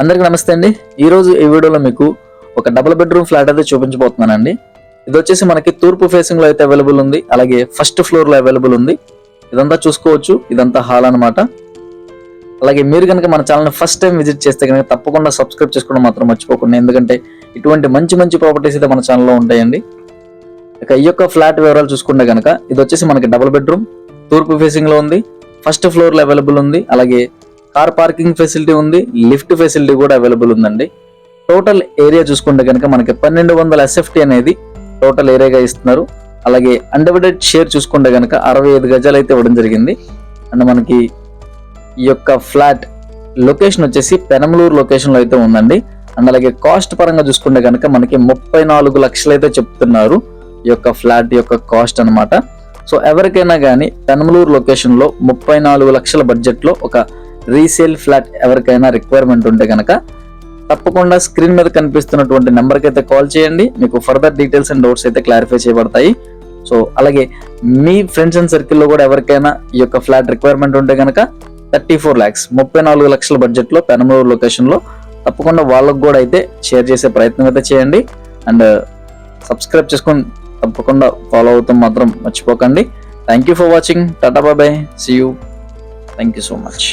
అందరికీ నమస్తే అండి. ఈ రోజు ఈ వీడియోలో మీకు ఒక డబుల్ బెడ్రూమ్ ఫ్లాట్ అయితే చూపించబోతున్నానండి. ఇది వచ్చేసి మనకి తూర్పు ఫేసింగ్లో అయితే అవైలబుల్ ఉంది. అలాగే ఫస్ట్ ఫ్లోర్లో అవైలబుల్ ఉంది. ఇదంతా చూసుకోవచ్చు. ఇదంతా హాల్ అనమాట అలాగే మీరు కనుక మన ఛానల్ని ఫస్ట్ టైం విజిట్ చేస్తే కనుక తప్పకుండా సబ్స్క్రైబ్ చేసుకోవడం మాత్రం మర్చిపోకుండా. ఎందుకంటే ఇటువంటి మంచి మంచి ప్రాపర్టీస్ అయితే మన ఛానల్లో ఉంటాయండి. ఇక ఈ యొక్క ఫ్లాట్ వివరాలు చూసుకుంటే కనుక ఇది వచ్చేసి మనకి డబుల్ బెడ్రూమ్ తూర్పు ఫేసింగ్లో ఉంది ఫస్ట్ ఫ్లోర్లో అవైలబుల్ ఉంది అలాగే కార్ పార్కింగ్ ఫెసిలిటీ ఉంది లిఫ్ట్ ఫెసిలిటీ కూడా అవైలబుల్ ఉందండి. టోటల్ ఏరియా చూసుకుంటే కనుక మనకి పన్నెండు వందల ఎస్ఎఫ్టీ అనేది టోటల్ ఏరియాగా ఇస్తున్నారు. అలాగే అన్డివైడెడ్ షేర్ చూసుకుంటే కనుక అరవై ఐదు గజాలు అయితే ఇవ్వడం జరిగింది. అండ్ మనకి ఈ యొక్క ఫ్లాట్ లొకేషన్ వచ్చేసి పెనమలూరు లొకేషన్లో అయితే ఉందండి. అండ్ అలాగే కాస్ట్ పరంగా చూసుకుంటే కనుక మనకి ముప్పై నాలుగు లక్షలు అయితే చెప్తున్నారు. ఈ యొక్క ఫ్లాట్ యొక్క కాస్ట్ అనమాట సో ఎవరికైనా కానీ పెనమలూరు లొకేషన్లో ముప్పై నాలుగు లక్షల బడ్జెట్లో ఒక రీసేల్ ఫ్లాట్ ఎవరికైనా రిక్వైర్మెంట్ ఉంటే కనుక తప్పకుండా స్క్రీన్ మీద కనిపిస్తున్నటువంటి నెంబర్కి అయితే కాల్ చేయండి. మీకు ఫర్దర్ డీటెయిల్స్ అండ్ డౌట్స్ అయితే క్లారిఫై చేయబడతాయి. సో అలాగే మీ ఫ్రెండ్స్ అండ్ సర్కిల్లో కూడా ఎవరికైనా ఈ యొక్క ఫ్లాట్ రిక్వైర్మెంట్ ఉంటే కనుక థర్టీ ఫోర్ ల్యాక్స్ ముప్పై నాలుగు లక్షల బడ్జెట్లో పెనమలూరు లొకేషన్లో తప్పకుండా వాళ్ళకు కూడా అయితే షేర్ చేసే ప్రయత్నం అయితే చేయండి. అండ్ సబ్స్క్రైబ్ చేసుకొని తప్పకుండా ఫాలో అవుతాం మాత్రం మర్చిపోకండి. Thank you for watching tata బాబాయ్ see you thank you so much